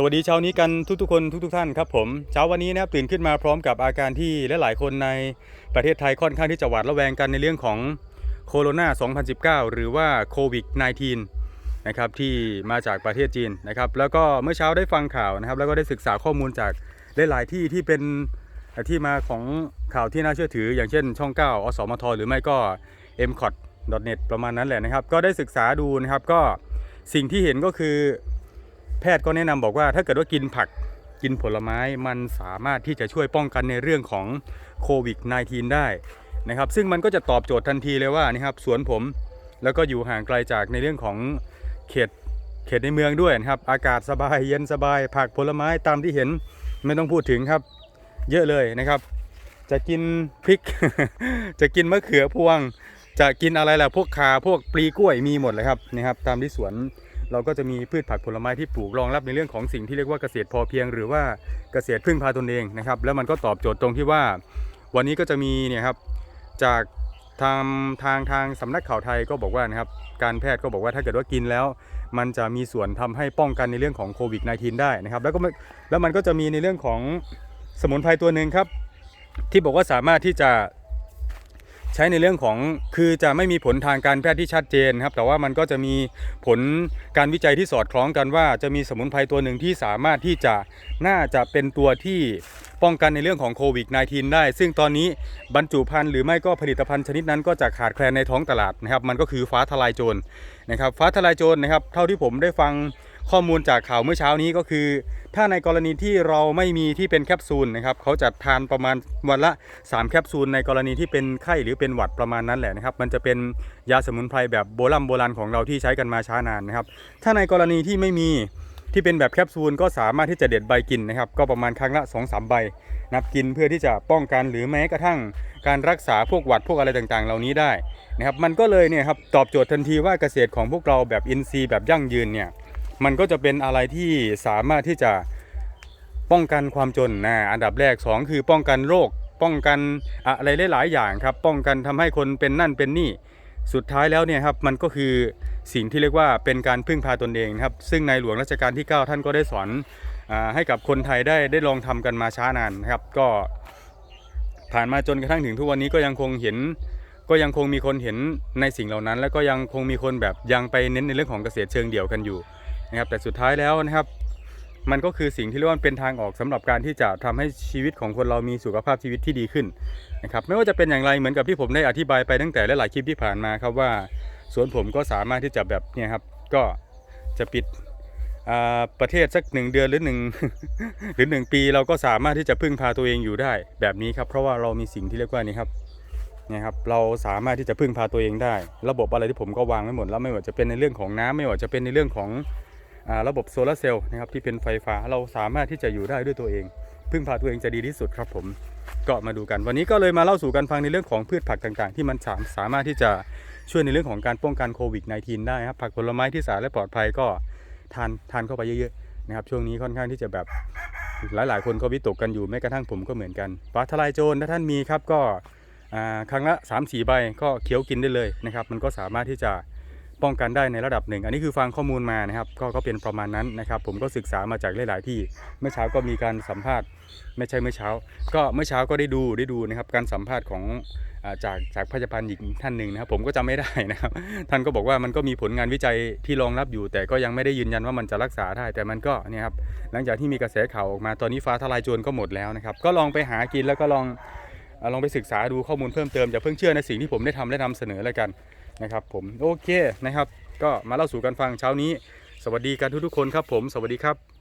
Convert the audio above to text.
สวัสดีเช้านี้กันทุกๆคนทุก ๆ ท่านครับผมเช้าวันนี้นะครับตื่นขึ้นมาพร้อมกับอาการที่หลายๆคนในประเทศไทยค่อนข้างที่จะหวาดระแวงกันในเรื่องของโคโรนา 2019 หรือว่าโควิด -19 นะครับที่มาจากประเทศจีนนะครับแล้วก็เมื่อเช้าได้ฟังข่าวนะครับแล้วก็ได้ศึกษาข้อมูลจากหลายๆที่ที่เป็นที่มาของข่าวที่น่าเชื่อถือ อย่างเช่นช่อง 9 อสมท หรือไม่ก็ m c o t net ประมาณนั้นแหละนะครับก็ได้ศึกษาดูนะครับก็สิ่งที่เห็นก็คือ แพทย์ก็แนะนำบอกว่าถ้าเกิดว่ากินผักกินผลไม้มันสามารถที่จะช่วยป้องกันในเรื่องของโควิด -19 ได้นะครับซึ่งมันก็จะตอบโจทย์ทันทีเลยว่านี่ครับสวนผมแล้วก็อยู่ห่างไกลจากในเรื่องของเขตเขตในเมืองด้วยนะครับ อากาศสบายเย็นสบาย ผักผลไม้ตามที่เห็นไม่ต้องพูดถึงครับ เยอะเลยนะครับ จะกินพริก จะกินมะเขือพวง จะกินอะไรล่ะพวกคาพวกปลีกล้วยมีหมดเลยครับนะครับ ตามที่สวน เราก็จะมีพืชผักผลไม้ที่ปลูกรองรับในเรื่องของสิ่งที่เรียกว่าเกษตรพอเพียง หรือว่าเกษตรพึ่งพาตนเองนะครับแล้วมันก็ตอบโจทย์ตรงที่ว่า วันนี้ก็จะมีเนี่ยครับจากทางทางทางสำนักข่าวไทยก็บอกว่านะครับการแพทย์ก็บอกว่าถ้าเกิดว่ากินแล้ว มันจะมีส่วนทำให้ป้องกันในเรื่องของโควิด -19 ได้นะครับแล้วก็แล้วมันก็จะมีในเรื่องของสมุนไพรตัวหนึ่งครับ ที่บอกว่าสามารถที่จะ ช้ในเรื่องของคือจะไม่มีผลทางการแพทย์ที่ชัดเจนครับ แต่ว่ามันก็จะมีผลการวิจัยที่สอดคล้องกันว่า จะมีสมุนไพรตัวหนึ่งที่สามารถที่จะน่าจะเป็นตัวที่ป้องกันในเรื่องของโควิด -19 ได้ ซึ่งตอนนี้บรรจุภัณฑ์หรือไม่ก็ผลิตภัณฑ์ชนิดนั้นก็จะขาดแคลนในท้องตลาดนะครับ มันก็คือฟ้าทลายโจรนะครับ ฟ้าทลายโจรนะครับ เท่าที่ผมได้ฟัง ข้อมูลจากข่าวเมื่อเช้านี้ก็คือ ถ้าในกรณีที่เราไม่มีที่เป็นแคปซูลนะครับเขาจะทานประมาณวันละ 3 แคปซูลในกรณีที่เป็นไข้หรือเป็นหวัดประมาณนั้นแหละนะครับ มันจะเป็นยาสมุนไพรแบบโบราณโบราณของเราที่ใช้กันมาช้านานนะครับ ถ้าในกรณีที่ไม่มีที่เป็นแบบแคปซูลก็สามารถที่จะเด็ดใบกินนะครับ ก็ประมาณครั้งละ2อสใบนับกินเพื่อที่จะป้องกันหรือแม้กระทั่ง การรักษาพวกหวัดพวกอะไรต่างๆ เหล่านี้ได้นะครับ มันก็เลยเนี่ยครับตอบโจทย์ทันทีว่าเกษตรของพวกเราแบบอินทรีย์แบบยั่งยืนเนี่ย มันก็จะเป็นอะไรที่สามารถที่จะป้องกันความจนนะอันดับแรก 2 คือป้องกันโรค ป้องกันอะไรหลาย ๆ อย่างครับ ป้องกันทำให้คนเป็นนั่นเป็นนี่ สุดท้ายแล้วเนี่ยครับมันก็คือสิ่งที่เรียกว่าเป็นการพึ่งพาตนเองครับ ซึ่งในหลวงรัชกาลที่ 9 ท่านก็ได้สอนอให้กับคนไทยได้ได้ลองทำกันมาช้านานนะครับ ก็ผ่านมาจนกระทั่งถึงทุกวันนี้ก็ยังคงเห็นก็ยังคงมีคนเห็นในสิ่งเหล่านั้น แล้วก็ยังคงมีคนแบบยังไปเน้นในเรื่องของเกษตรเชิงเดี่ยวกันอยู่ นะครับแต่สุดท้ายแล้วนะครับ มันก็คือสิ่งที่เรียกว่าเป็นทางออกสำหรับการที่จะทำให้ชีวิตของคนเรามีสุขภาพชีวิตที่ดีขึ้นนะครับไม่ว่าจะเป็นอย่างไรเหมือนกับที่ผมได้อธิบายไปตั้งแต่หลายๆคลิปที่ผ่านมาครับว่าสวนผมก็สามารถที่จะแบบเนี่ยครับก็จะปิดประเทศสักหนึ่งเดือนหรือหนึ่งหรือหนึ่งปีเราก็สามารถที่จะพึ่งพาตัวเองอยู่ได้แบบนี้ครับเพราะว่าเรามีสิ่งที่เรียกว่านี่ครับนี่ครับเราสามารถที่จะพึ่งพาตัวเองได้ ระบบอะไรที่ผมก็วางไว้หมดแล้วไม่ว่าจะเป็นในเรื่องของน้ำไม่ว่าจะเป็นในเรื่องของ ระบบโซลาร์เซลล์นะครับที่เป็นไฟฟ้าเราสามารถที่จะอยู่ได้ด้วยตัวเอง พึ่งพาตัวเองจะดีที่สุดครับผมก็มาดูกัน วันนี้ก็เลยมาเล่าสู่กันฟังในเรื่องของพืชผักต่างๆ ที่มันสามสามารถที่จะช่วยในเรื่องของการป้องกันโควิด -19 ได้ครับผักผลไม้ที่สะอาดและปลอดภัยก็ทานทานเข้าไปเยอะๆนะครับช่วงนี้ค่อนข้างที่จะแบบหลายๆ คนก็วิตกกันอยู่แม้กระทั่งผมก็เหมือนกันฟ้าทลายโจรถ้าท่านมีครับก็ครั้งละ 3-4 ใบก็เคี้ยวกินได้เลยนะครับมันก็สามารถที่จะ ป้องกันได้ในระดับหนึ่ง อันนี้คือฟังข้อมูลมานะครับ ก็ก็เป็นประมาณนั้นนะครับ ผมก็ศึกษามาจากหลาย ๆ ที่ เมื่อเช้าก็มีการสัมภาษณ์ ไม่ใช่เมื่อเช้า ก็เมื่อเช้าก็ได้ดูได้ดูนะครับ การสัมภาษณ์ของอาจากจากพยาบาลหญิงท่านหนึ่งนะครับ ผมก็จำไม่ได้นะครับ ท่านก็บอกว่ามันก็มีผลงานวิจัยที่รองรับอยู่ แต่ก็ยังไม่ได้ยืนยันว่ามันจะรักษาได้ แต่มันก็เนี่ยครับ หลังจากที่มีกระแสข่าวออกมา ตอนนี้ฟ้าทลายโจรก็หมดแล้วนะครับ ก็ลองไปหากินแล้วก็ลองลองไปศึกษาดูข้อมูลเพิ่มเติมอย่าเพิ่งเชื่อในสิ่งที่ผมได้ทำและนำเสนอแล้วกัน นะครับผมโอเคนะครับ ก็มาเล่าสู่กันฟังเช้านี้ สวัสดีกันทุกๆคนครับผม สวัสดีครับ